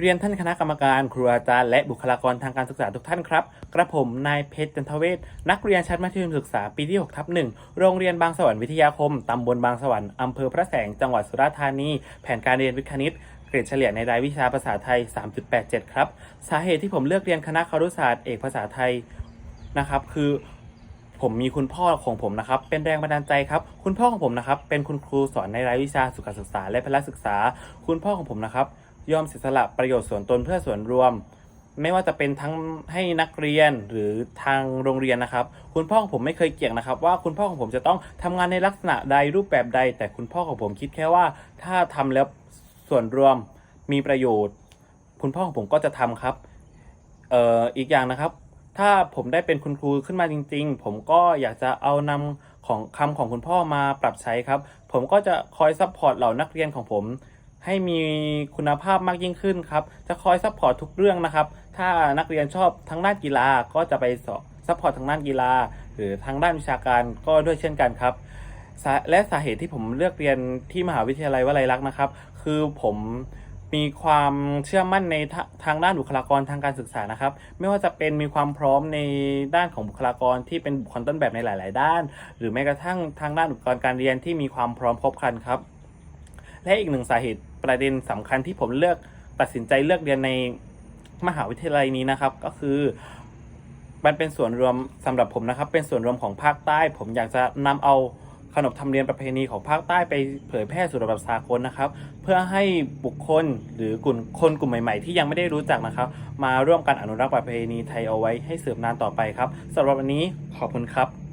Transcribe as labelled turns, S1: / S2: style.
S1: เรียนท่านคณะกรรมการครูอาจารย์และบุคลากรทางการศึกษาทุกท่านครับ กระผมนายเพชรจันทเวศนักเรียนชั้นมัธยมศึกษาปีที่6ทับหนึ่งโรงเรียนบางสวรรค์วิทยาคม ตำบลบางสวรรค์อำเภอพระแสงจังหวัดสุราษฎร์ธานี แผนการเรียนวิทย์คณิตเกรดเฉลี่ยในรายวิชาภาษาไทย 3.87 ครับ สาเหตุที่ผมเลือกเรียนคณะครุศาสตร์เอกภาษาไทยนะครับ คือผมมีคุณพ่อของผมนะครับ เป็นแรงบันดาลใจครับ คุณพ่อของผมนะครับ เป็นคุณครูสอนในรายวิชาสุขศึกษาและพละศึกษา คุณพ่อของผมนะครับ ยอมเสียสละประโยชน์ส่วนตนเพื่อส่วนรวม ไม่ว่าจะเป็นทั้งให้นักเรียนหรือทางโรงเรียนนะครับ คุณพ่อของผมไม่เคยเกี่ยงนะครับ ว่าคุณพ่อของผมจะต้องทำงานในลักษณะใดรูปแบบใด แต่คุณพ่อของผมคิดแค่ว่า ถ้าทำแล้วส่วนรวมมีประโยชน์ คุณพ่อของผมก็จะทำครับเอ่ออีกอย่างนะครับ ถ้าผมได้เป็นคุณครูขึ้นมาจริง ๆ ผมก็อยากจะเอานำของคำของคุณพ่อมาปรับใช้ครับ ผมก็จะคอยซัพพอร์ตเหล่านักเรียนของผม ให้มีคุณภาพมากยิ่งขึ้นครับ จะคอยซัพพอร์ตทุกเรื่องนะครับ ถ้านักเรียนชอบทั้งด้านกีฬาก็จะไปสอนซัพพอร์ตทางด้านกีฬา หรือทางด้านวิชาการก็ด้วยเช่นกันครับ และสาเหตุที่ผมเลือกเรียนที่มหาวิทยาลัยวลัยลักษณ์นะครับ คือผมมีความเชื่อมั่นในทาทางด้านบุคลากรทางการศึกษานะครับ ไม่ว่าจะเป็นมีความพร้อมในด้านของบุคลากรที่เป็นบุคคลต้นแบบในหลาย ๆ ด้าน หรือแม้กระทั่งทางด้านอุปกรณ์การเรียนที่มีความพร้อมครบครันครับ และอีกหนึ่งสาเหตุประเด็นสำคัญที่ผมเลือกตัดสินใจเลือกเรียนในมหาวิทยาลัยนี้นะครับ ก็คือมันเป็นส่วนรวมสำหรับผมนะครับ เป็นส่วนรวมของภาคใต้ ผมอยากจะนำเอาขนบธรรมเนียมประเพณีของภาคใต้ไปเผยแพร่สู่ระดับสากลนะครับ เพื่อให้บุคคลหรือกลุ่มคนกลุ่มใหม่ๆ ที่ยังไม่ได้รู้จักนะครับ มาร่วมกันอนุรักษ์ประเพณีไทยเอาไว้ให้สืบนานต่อไปครับสำหรับวันนี้ขอบคุณครับ